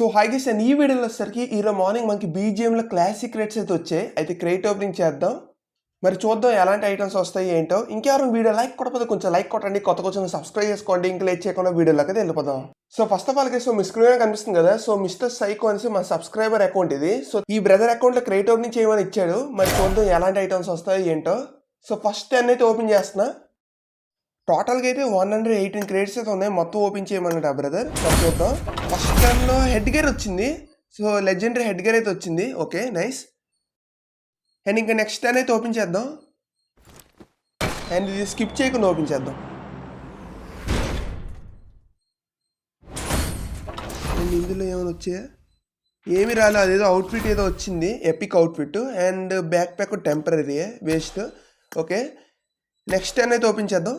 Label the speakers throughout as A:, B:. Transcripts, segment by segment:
A: So high guess and ఈ వీడియోలో వచ్చేసరికి ఈరోజు మార్నింగ్ మనకి బీజిఎంలో క్లాసిక్ రేట్స్ అయితే వచ్చాయి. అయితే క్రేట్ ఓపెనింగ్ చేద్దాం. మరి చూద్దాం ఎలాంటి ఐటమ్స్ వస్తాయి ఏంటో. ఇంకెవరు వీడియో లైక్ కొట్టకపోతే కొంచెం లైక్ కొట్టండి. కొత్త కొంచెం సబ్స్క్రైబ్ చేసుకోండి. ఇంకా లేట్ చేయకుండా వీడియోలోకి వెళ్ళిపోదాం. So first of all so me screen కనిపిస్తుంది కదా. సో మిస్టర్ సైకో అనేసి మన సబ్స్క్రైబర్ అకౌంట్ ఇది. సో ఈ బ్రదర్ అకౌంట్లో క్రేట్ ఓపెనింగ్ చేయమని ఇచ్చాడు. మరి చూద్దాం ఎలాంటి ఐటమ్స్ వస్తాయి ఏంటో. సో ఫస్ట్ అన్నైతే అయితే ఓపెన్ చేస్తున్నా. టోటల్గా అయితే వన్ హండ్రెడ్ ఎయిటీన్ క్రెడిట్స్ అయితే ఉన్నాయి. మొత్తం ఓపెన్ చేయమన్నట బ్రదర్ మరి చూద్దాం. ఫస్ట్ టైంలో హెడ్ గేర్ వచ్చింది. సో లెజెండరీ హెడ్ గేర్ అయితే వచ్చింది. ఓకే నైస్ అండ్ ఇంకా నెక్స్ట్ టైం అయితే ఓపెన్ చేద్దాం. అండ్ ఇది స్కిప్ చేయకుండా ఓపెన్ చేద్దాం. అండ్ ఇందులో ఏమైనా వచ్చాయా? ఏమి రాలేదు అదేదో అవుట్ఫిట్ ఏదో వచ్చింది. Epic outfit and back pack temporary waste okay next time అయితే ఓపెన్ చేద్దాం.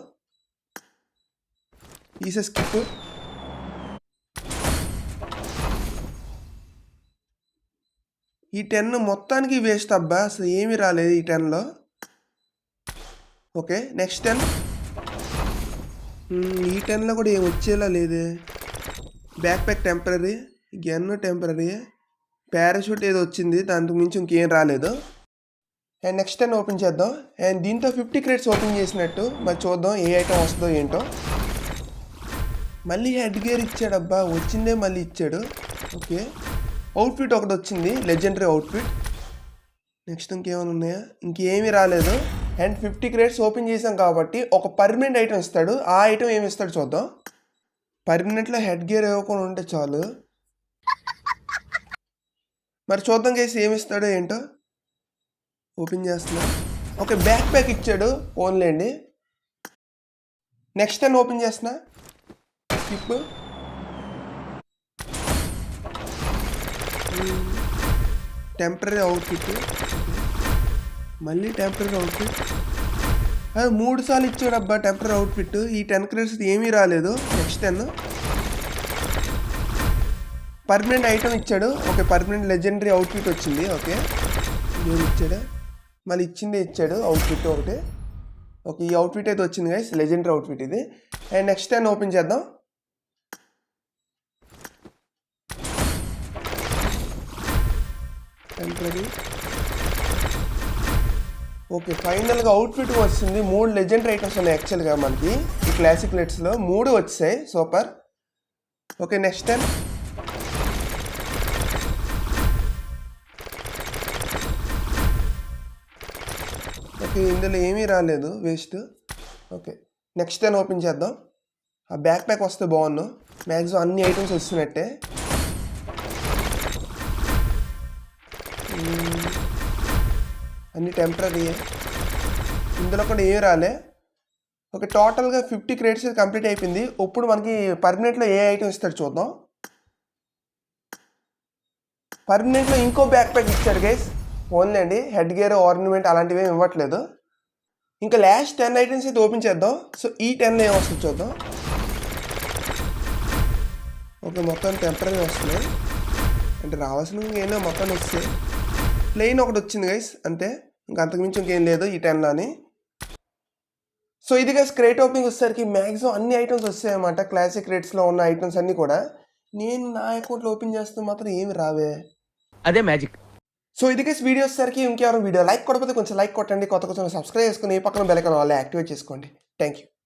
A: ఈసే స్కిప్ ఈ టెన్ మొత్తానికి వేస్ట్ అబ్బా అసలు ఏమీ రాలేదు ఈ టెన్లో ఓకే నెక్స్ట్ టెన్ ఈ టెన్లో కూడా ఏం వచ్చేలా లేదే. Backpack temporary gun temporary parachute ఏదో వచ్చింది దానికి మించి ఇంకేం రాలేదు. అండ్ నెక్స్ట్ టెన్ ఓపెన్ చేద్దాం. అండ్ దీంతో ఫిఫ్టీ క్రేట్స్ ఓపెన్ చేసినట్టు మరి చూద్దాం ఏ ఐటమ్ వస్తుందో ఏంటో. మళ్ళీ హెడ్ గేర్ ఇచ్చాడబ్బా. వచ్చిందే మళ్ళీ ఇచ్చాడు. ఓకే. అవుట్ఫిట్ ఒకటి వచ్చింది. లెజెండరీ అవుట్ఫిట్ నెక్స్ట్ ఇంకేమైనా ఉన్నాయా? ఇంకేమీ రాలేదు. అండ్ ఫిఫ్టీ క్రేట్స్ ఓపెన్ చేసాం కాబట్టి ఒక పర్మనెంట్ ఐటమ్ ఇస్తాడు. ఆ ఐటమ్ ఏమి ఇస్తాడు చూద్దాం. పర్మనెంట్లో హెడ్ గేర్ ఇవ్వకుండా ఉంటే చాలు. మరి చూద్దాం కేసు ఏమి ఇస్తాడో ఏంటో. ఓపెన్ చేస్తున్నా. ఓకే బ్యాక్ ప్యాక్ ఇచ్చాడు ఓన్లేండి నెక్స్ట్ టైం ఓపెన్ చేస్తున్నా. స్కిప్ టెంపరీ అవుట్ఫిట్ మళ్ళీ టెంపరీ అవుట్ఫిట్ మూడు సార్లు ఇచ్చాడు అబ్బా టెంపరీ అవుట్ఫిట్ ఈ టెన్ క్రెడిట్స్ ఏమీ రాలేదు. నెక్స్ట్ టెన్ పర్మనెంట్ ఐటమ్ ఇచ్చాడు. ఓకే పర్మనెంట్ లెజెండరీ అవుట్ఫిట్ వచ్చింది. ఓకే. ఏమి ఇచ్చాడు? మళ్ళీ ఇచ్చిందే ఇచ్చాడు అవుట్ఫిట్ ఒకటి. ఓకే ఈ అవుట్ఫిట్ అయితే వచ్చింది గైస్ లెజెండరీ అవుట్ఫిట్ ఇది. అండ్ నెక్స్ట్ టెన్ ఓపెన్ చేద్దాం. టెంపరీ ఓకే ఫైనల్గా అవుట్ఫిట్ వచ్చింది మూడు లెజెండ్ ఐటమ్స్ ఉన్నాయి యాక్చువల్గా మనకి. ఈ క్లాసిక్ లెట్స్లో మూడు వచ్చాయి. Super okay next time okay ఇందులో ఏమీ రాలేదు waste okay next time open చేద్దాం. ఆ బ్యాక్ ప్యాక్ వస్తే బాగున్నాను మ్యాక్సిమం అన్ని ఐటమ్స్ వస్తున్నట్టే. అన్ని టెంపరీ ఇందులో కూడా ఏం రాలే. ఓకే టోటల్గా ఫిఫ్టీ క్రెడిట్స్ కంప్లీట్ అయిపోయింది. ఇప్పుడు మనకి పర్మనెంట్లో ఏ ఐటమ్ ఇస్తాడు చూద్దాం. పర్మనెంట్లో ఇంకో బ్యాక్ ప్యాక్ ఇచ్చాడు గైస్ ఓన్లీ అండి. హెడ్ గేర్ ఆర్నమెంట్ అలాంటివి ఏమి ఇవ్వట్లేదు. ఇంకా లాస్ట్ టెన్ ఐటమ్స్ అయితే ఓపెన్ చేద్దాం. సో ఈ టెన్లో ఏం వస్తుంది చూద్దాం. ఓకే మొత్తం టెంపరీ వస్తున్నాయి అంటే రావాల్సిన ఏమో మొత్తం వస్తాయి ప్లెయిన్ ఒకటి వచ్చింది గైస్ అంతే ఇంకా అంతకుమించి ఇంకేం లేదు ఈ టెన్లో అని సో ఇది గైస్ క్రేట్ ఓపెనింగ్ వచ్చేసరికి మ్యాక్సిమం అన్ని ఐటమ్స్ వస్తాయి అన్నమాట క్లాసిక్ రేట్స్లో ఉన్న ఐటమ్స్ అన్నీ కూడా. నేను నా అకౌంట్లో ఓపెన్ చేస్తే మాత్రం ఏమి రావే.
B: అదే మ్యాజిక్
A: సో ఇది గైస్ వీడియో వచ్చేసరికి ఇంకెవరు వీడియో లైక్ కొట్టకపోతే కొంచెం లైక్ కొట్టండి. కొత్త కొంచెం సబ్స్క్రైబ్ చేసుకుని ఈ పక్కన బెల్ ఐకాన్ వాళ్ళు యాక్టివేట్ చేసుకోండి. Thank you